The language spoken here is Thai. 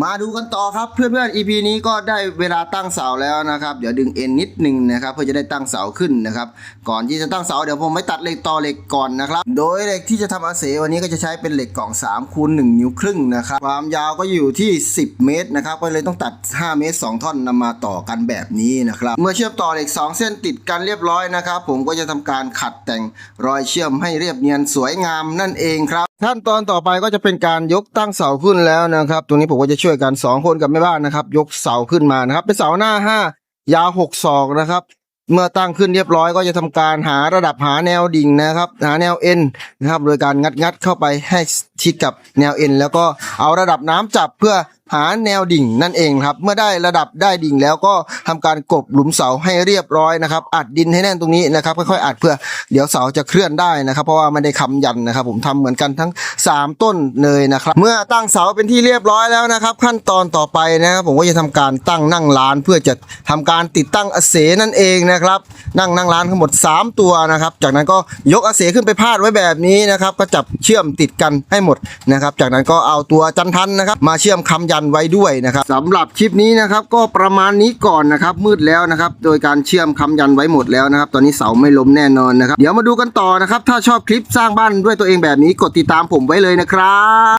มาดูกันต่อครับเพื่อนๆ EP นี้ก็ได้เวลาตั้งเสาแล้วนะครับ เดี๋ยวดึงเอ็นนิดหนึ่งนะครับเพื่อจะได้ตั้งเสาขึ้นนะครับ ก่อนที่จะตั้งเสาเดี๋ยวผมไปตัดเหล็กต่อเหล็กก่อนนะครับ โดยเหล็กที่จะทำอาเสวันนี้ก็จะใช้เป็นเหล็กกล่อง3คูณ1นิ้วครึ่งนะครับความยาวก็อยู่ที่ 10 เมตรนะครับก็เลยต้องตัด 5 เมตร 2 ท่อนนำมาต่อกันแบบนี้นะครับเมื่อเชื่อมต่อเหล็ก 2 เส้นติดกันเรียบร้อยนะครับ ผมก็จะทำการขัดแต่งรอยเชื่อมให้เรียบเนียนสวยงามนั่นเองครับ ขั้นตอนต่อไปก็จะเป็นการยกตั้งเสาขึ้นแล้วนะครับ ตรงนี้ผมก็จะช่วยกัน 2 คนกับแม่บ้านนะครับ ยกเสาขึ้นมานะครับ เป็นเสาหน้า 5 ยาว6ศอกนะครับ เมื่อตั้งขึ้นเรียบร้อย ก็จะทำการหาระดับหาแนวดิ่งนะครับ หาแนวเอ็นนะครับ โดยการงัดงัดเข้าไปให้ชิดกับแนวเอ็นแล้วก็เอาระดับน้ำจับเพื่อ หาแนวดิ่งนั่นเองครับ เมื่อได้ระดับได้ดิ่งแล้วก็ทำการกบหลุมเสาให้เรียบร้อยนะครับอัดดินให้แน่นตรงนี้นะครับค่อยๆอัดเพื่อเดี๋ยวเสาจะเคลื่อนได้นะครับ เพราะว่าไม่ได้ค้ำยันนะครับ ผมทำเหมือนกันทั้ง 3 ต้นเลยนะครับ เมื่อตั้งเสาเป็นที่เรียบร้อยแล้วนะครับ ขั้นตอนต่อไปนะครับผมก็จะทำการตั้งนั่งร้าน เพื่อจะทำการติดตั้งอเสนั่นเองนะครับ นั่งนั่งร้านทั้งหมด 3 ตัวนะครับ จากนั้นก็ยกอเสขึ้นไปพาดไว้แบบนี้นะครับ ก็จับเชื่อมติดกันให้หมดนะครับ จากนั้นก็เอาตัวจันทันนะครับ มาเชื่อมคำยันไว้ด้วยนะครับสำหรับคลิปนี้นะครับก็ประมาณนี้ก่อนนะครับมืดแล้วนะครับ โดยการเชื่อมคำยันไว้หมดแล้วนะครับ ตอนนี้เสาไม่ล้มแน่นอนนะครับ เดี๋ยวมาดูกันต่อนะครับ ถ้าชอบคลิปสร้างบ้านด้วยตัวเองแบบนี้กดติดตามผมไว้เลยนะครับ